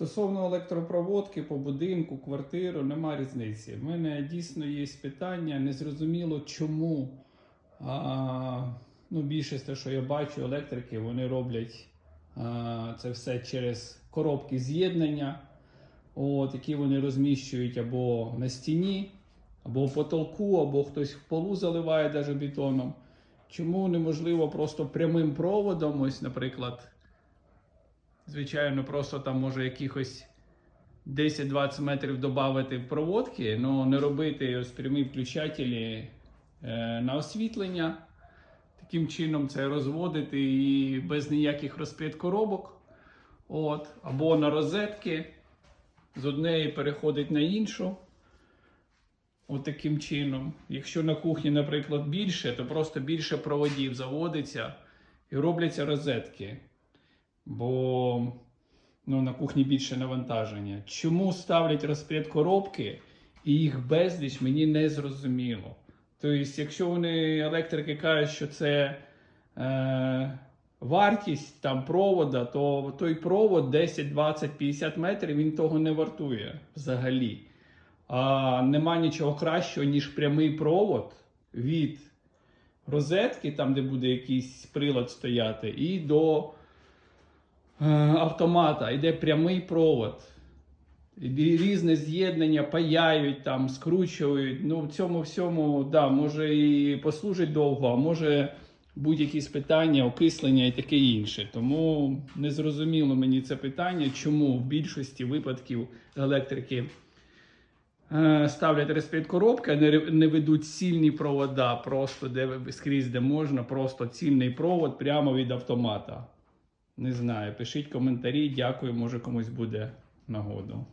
Стосовно електропроводки по будинку, квартиру, нема різниці. У мене дійсно є питання, незрозуміло чому. А, ну, більшість те, що я бачу, електрики, вони роблять а, це все через коробки з'єднання, от, які вони розміщують або на стіні, або в потолку, або хтось в полу заливає навіть бетоном. Чому неможливо просто прямим проводом, ось, наприклад, звичайно, просто там може якихось 10-20 метрів додати в проводки, але не робити ось прямі включателі е, на освітлення. Таким чином це розводити і без ніяких розпит коробок. От, або на розетки. З однієї переходить на іншу. От таким чином. Якщо на кухні, наприклад, більше, то просто більше проводів заводиться і робляться розетки. Бо ну, на кухні більше навантаження. Чому ставлять розп'ят коробки і їх безліч, мені не зрозуміло. Тобто, якщо вони електрики кажуть, що це е, вартість там провода, то той провод 10, 20, 50 метрів він того не вартує взагалі. А нема нічого кращого, ніж прямий провод від розетки, там де буде якийсь прилад стояти, і до автомата. Йде прямий провод. Різне з'єднання паяють, там, скручують. Ну, в цьому всьому, да, може і послужить довго, а може будь-якісь питання, окислення і таке інше. Тому не зрозуміло мені це питання, чому в більшості випадків електрики е, ставлять респект коробки, а не, ведуть цільні провода, просто де скрізь де можна, просто цільний провод прямо від автомата. Не знаю, пишіть коментарі, дякую, може комусь буде нагоду.